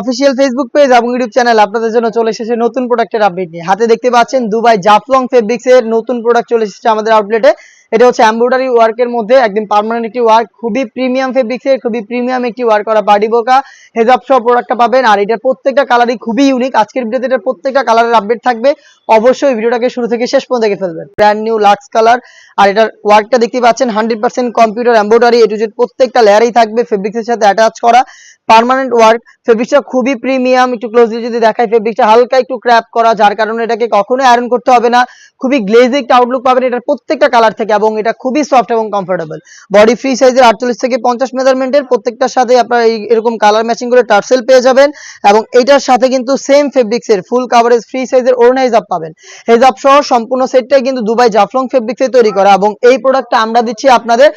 Official Facebook এবং চলে এসেছে নতুন আপডেট হাতে দেখতে পাচ্ছেন দুবাই চলে এসেছে মধ্যে একদম পার্মানেন্ট প্রিমিয়াম ফেব্রিক্স খুবই প্রিমিয়াম একটি ওয়ার্ক করা পাবেন। আর এটার প্রত্যেকটা কালারই খুবই ইউনিক এটার প্রত্যেকটা কালারের আপডেট থাকবে। অবশ্যই ভিডিওটাকে শুরু থেকে শেষ পর্যন্ত দেখে ফেলবেন। ব্র্যান্ড নিউ লাক্স কালার আর এটার ওয়ার্কটা দেখতে পাচ্ছেন হান্ড্রেড পার্সেন্ট কম্পিউটার এমব্রয়ডারি এটু প্রত্যেকটা লেয়ারেই থাকবে ফেব্রিক্সের সাথে অ্যাটাচ করা। পার্মানেন্ট ওয়ার্ক ফেব্রিক্সটা খুবই প্রিমিয়াম একটু ক্লোজলি যদি দেখায় ফেব্রিক্সটা হালকা একটু ক্র্যাপ করা, যার কারণে এটাকে কখনোই আয়রন করতে হবে না। খুবই গ্লেজি একটা আউটলুক পাবেন। এটার প্রত্যেকটা কালার থেকে এবং এটা খুবই সফট এবং কমফোর্টেবল বডি ফ্রি সাইজের আটচল্লিশ থেকে পঞ্চাশ মেজারমেন্টের প্রত্যেকটার সাথে আপনারা এরকম কালার ম্যাচিং করে টার্সেল পেয়ে যাবেন এবং এটার সাথে কিন্তু সেম ফেব্রিক্সের ফুল কাভারেজ ফ্রি সাইজের ওড়না হিজাব পাবেন। হেজাব সহ সম্পূর্ণ সেটটাই কিন্তু দুবাই জাফলং ফেব্রিক্সে তৈরি করা এবং এই প্রোডাক্টটা আমরা দিচ্ছি আপনাদের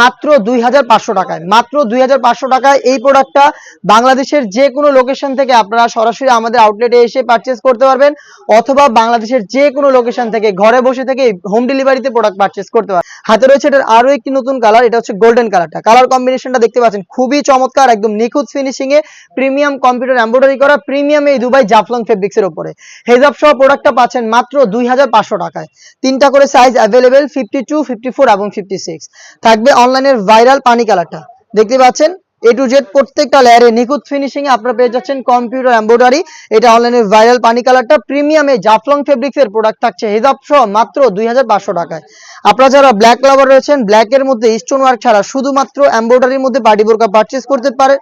মাত্র দুই হাজার পাঁচশো টাকায়। মাত্র দুই হাজার পাঁচশো টাকায় এই প্রোডাক্টটা বাংলাদেশের যে কোনো লোকেশন থেকে আপনারা সরাসরি আমাদের আউটলেটে এসে পারচেস করতে পারবেন অথবা বাংলাদেশের যে কোনো লোকেশন থেকে ঘরে বসে থেকে হোম ডেলিভারিতে প্রোডাক্ট পারচেস করতে পারবেন হাতে রয়েছে এটার আরও একটি নতুন কালার এটা হচ্ছে গোল্ডেন কালারটা কালার কম্বিনেশনটা দেখতে পাচ্ছেন, খুবই চমৎকার, একদম নিখুঁত ফিনিশিং এ প্রিমিয়াম কম্পিউটার এমব্রয়ডারি করা প্রিমিয়াম এই দুবাই জাফলং ফেব্রিক্স এর উপরে। হেজাব সহ প্রোডাক্টটা পাচ্ছেন মাত্র দুই হাজার পাঁচশো টাকায়। তিনটা করে size available fifty two fifty four এবং ফিফটি সিক্স থাকবে অনলাইনের ভাইরাল পানি কালারটা দেখতে পাচ্ছেন এ টু জেড প্রত্যেকটা লেয়ারে নিখুঁত ফিনিশিং এ আপনারা পেয়ে যাচ্ছেন কম্পিউটার এমব্রয়ডারি এটা অনলাইনে ভাইরাল পানি কালারটা প্রিমিয়ামে জাফলং ফেব্রিক্স এর প্রোডাক্ট থাকছে হেজাব সহ মাত্র দুই হাজার পাঁচশো টাকায়। আপনারা যারা ব্ল্যাক লাভার রয়েছেন ব্ল্যাক এর মধ্যে স্টোন ওয়ার্ক ছাড়া শুধুমাত্র এমব্রয়ডারির মধ্যে পার্টি বোরকা পারচেস করতে পারে।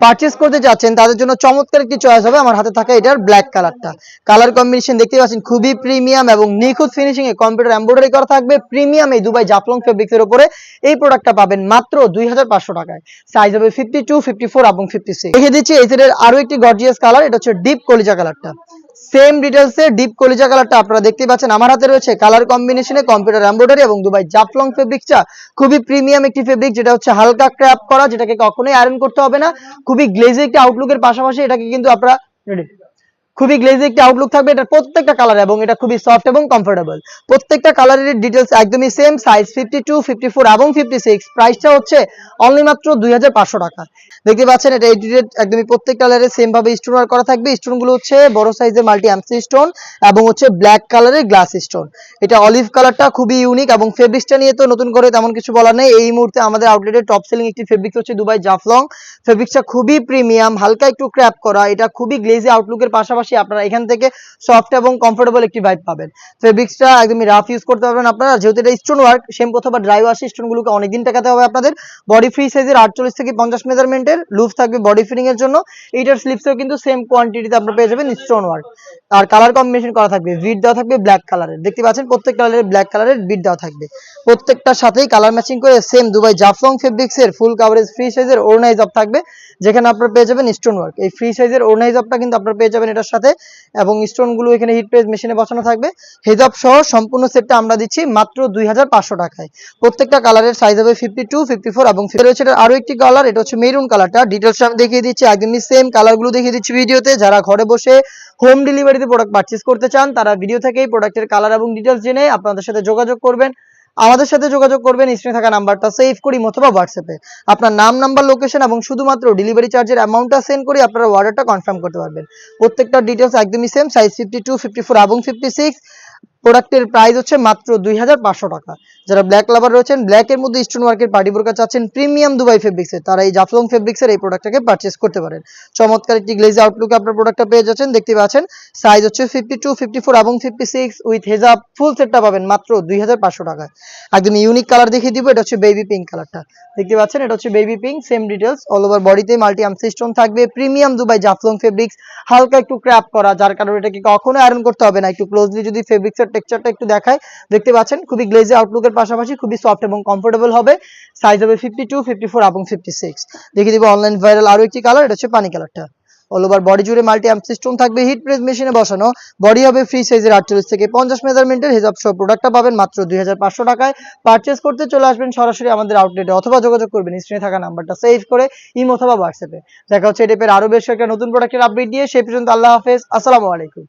পারচেস করতে যাচ্ছেন, তাদের জন্য চমৎকার একটি চয়েস হবে। আমার হাতে থাকা এটার ব্ল্যাক কালারটা কালার কম্বিনেশন দেখতে পাচ্ছেন, খুবই প্রিমিয়াম এবং নিখুঁত ফিনিশিং এ কম্পিউটার এমব্রয়ডারি করা থাকবে। প্রিমিয়াম এই দুবাই জাফলং ফেব্রিক্স এর উপরে এই প্রোডাক্টটা পাবেন মাত্র দুই হাজার পাঁচশো টাকায়। সাইজ হবে ফিফটি টু ফিফটি ফোর এবং ফিফটি সিক্স দেখে দিচ্ছি এই সেটের আরও একটি গর্জিয়াস কালার এটা হচ্ছে ডিপ কলিজা কালারটা সেম ডিটেলস ডিপ কলিজা কালারটা আপনারা দেখতে পাচ্ছেন। আমার হাতে রয়েছে কালার কম্বিনেশনে কম্পিউটার এমব্রয়ডারি এবং দুবাই জাফলং ফেব্রিকটা খুবই প্রিমিয়াম একটি ফেব্রিক যেটা হচ্ছে হালকা ক্র্যাপ করা, যেটাকে কখনোই আয়রন করতে হবে না। খুবই গ্লেজি একটি আউটলুকের পাশাপাশি এটাকে কিন্তু আপনারা? খুবই গ্লেজি একটি আউটলুক থাকবে। এটা প্রত্যেকটা কালার এবং এটা খুবই সফট এবং কমফোর্টেবল প্রত্যেকটা কালারের ডিটেলস একদমই same size fifty two fifty four এবং ফিফটি সিক্স প্রাইসটা হচ্ছে অনলি মাত্র দুই হাজার পাঁচশো টাকা। দেখতে পাচ্ছেন এটা এডিটেড একদমই প্রত্যেকটা কালারে সেম ভাবে স্টোন ওয়ার্ক করা থাকবে। স্টোনগুলো হচ্ছে বড় সাইজের মাল্টি অ্যামসি স্টোন এবং হচ্ছে ব্ল্যাক কালারের গ্লাস স্টোন এটা অলিভ কালারটা খুবই ইউনিক এবং ফেব্রিক্সটা নিয়ে তো নতুন করে তেমন কিছু বলার নেই। এই মুহূর্তে আমাদের আউটলেটের টপ সেলিং একটি ফেব্রিক্স হচ্ছে দুবাই জাফলং ফেব্রিক্সটা খুবই প্রিমিয়াম হালকা একটু ক্র্যাপ করা। এটা খুবই গ্লেজি আউটলুকের পাশাপাশি আপনারা এখান থেকে সফট এবং কমফোর্টেবল একটি ভাইব পাবেন। ফেব্রিক্সটা একদমই রাফ ইউজ করতে পারবেন আপনারা। যেহেতু এটা স্টোন ওয়ার্ক সেম অথবা ড্রাই ওয়াশ স্টোনগুলোকে অনেকদিন টাকাতে হবে আপনাদের। বডি ফ্রি সাইজের আটচল্লিশ থেকে পঞ্চাশ মেজারমেন্টের লুফ থাকবে বডি ফিটিং এর জন্য। এইটার স্লিপসেও কিন্তু সেম কোয়ান্টিটিতে আপনারা পেয়ে যাবেন স্টোন ওয়ার্ক আর কালার কম্বিনেশন করা থাকবে। ভিড দেওয়া থাকবে ব্ল্যাক কালারের দেখতে পাচ্ছেন প্রত্যেক কালারের ব্ল্যাক কালারের ভিড দেওয়া থাকবে। প্রত্যেকটার সাথেই কালার ম্যাচিং করে সেম দুবাই জাফলং ফেব্রিক্স এর ফুল কাভারেজ ফ্রি সাইজের ওরনাইজ অফ থাকবে। যেখানে আপনারা পেয়ে যাবেন স্টোন ওয়ার্ক এই ফ্রি সাইজের ওরনাইজ অফটা কিন্তু আপনারা পেয়ে যাবেন। এটার সাথে এবং স্টোনগুলো এখানে হিট প্রেস মেশিনে বসানো থাকবে। হেজাব সহ সম্পূর্ণ সেটটা আমরা দিচ্ছি মাত্র দুই টাকায়। প্রত্যেকটা কালারের সাইজ হবে ফিফটি টু ফিফটি ফোর এবং রয়েছে এটার আরও একটি কালার এটা হচ্ছে মেরুন কালারটা ডিটেলস আমি দেখিয়ে দিচ্ছি একদমই সেম কালারগুলো দেখিয়ে দিচ্ছি ভিডিওতে। যারা ঘরে বসে হোম ডেলিভারিতে প্রোডাক্ট পারচেস করতে চান, তারা ভিডিও থেকেই প্রোডাক্টের কালার এবং ডিটেলস জেনে আপনাদের সাথে যোগাযোগ করবেন। আমাদের সাথে যোগাযোগ করবেন, স্ক্রিনে থাকা নাম্বারটা সেভ করি অথবা হোয়াটসঅ্যাপে আপনার নাম নাম্বার লোকেশন এবং শুধুমাত্র ডেলিভারি চার্জের অ্যামাউন্টটা সেন্ড করে আপনারা অর্ডারটা কনফার্ম করতে পারবেন। প্রত্যেকটা ডিটেলস একদমই same size fifty two fifty four এবং ফিফটি সিক্স প্রোডাক্টের প্রাইস হচ্ছে মাত্র দুই হাজার পাঁচশো টাকা। যারা ব্ল্যাক লাভার রয়েছেন ব্ল্যাক এর মধ্যে স্টোন ওয়ার্কের পার্টি বোরকা চাচ্ছেন প্রিমিয়াম দুবাই ফেব্রিক্স এর, তারা এই জাফলং ফেব্রিক্স এর এই প্রোডাক্টটাকে পারচেস করতে পারেন। চমৎকার একটি গ্লেজ আউটলুক আপনার প্রোডাক্টটা পেয়ে যাচ্ছেন, দেখতে পাচ্ছেন সাইজ হচ্ছে ফিফটি টু ফিফটি ফোর এবং ফিফটি সিক্স উইথ হেজাব ফুল সেটটা পাবেন মাত্র দুই টাকায়। একদম ইউনিক কালার দেখিয়ে দিব, এটা হচ্ছে বেবি পিঙ্ক কালারটা দেখতে পাচ্ছেন, এটা হচ্ছে baby pink same details all over বডিতে মাল্টি আমসি স্টোন থাকবে প্রিমিয়াম দুবাই জাফলং ফেব্রিক্স হালকা একটু ক্র্যাপ করা, যার কারণে এটাকে কখনো আয়রন করতে হবে না, একটু ক্লোজলি যদি ফেব্রিক্সের টেক্সচারটা একটু দেখায় দেখতে পাচ্ছেন, খুবই গ্লেজি আউটলুকের পাশাপাশি খুবই সফট এবং কমফোর্টেবল হবে। সাইজ হবে ফিফটি টু ফিফটি ফোর এবং ফিফটি সিক্স দেখিয়ে দিব অনলাইন ভাইরাল আরও একটি কালার এটা হচ্ছে পানি কালারটা অল ওভার বডি জুড়ে মাল্টি অ্যাম্প সিস্টেম থাকবে হিট প্রেস মেশিনে বসানো। বডি হবে ফ্রি সাইজের আটচল্লিশ থেকে পঞ্চাশ মেজারমেন্টের হিসাব সহ প্রোডাক্টটা পাবেন মাত্র দুই হাজার পাঁচশো টাকায়। পারচেস করতে চলে আসবেন সরাসরি আমাদের আউটলেটে অথবা যোগাযোগ করবেন স্ক্রিনে থাকা নাম্বারটা সেভ করে ইম অথবা হোয়াটসঅ্যাপে দেখা হচ্ছে এই টাইপের আরও বেশ একটা নতুন প্রোডাক্টের আপডেট দিয়ে সেই পর্যন্ত আল্লাহ হাফেজ। আসসালামু আলাইকুম।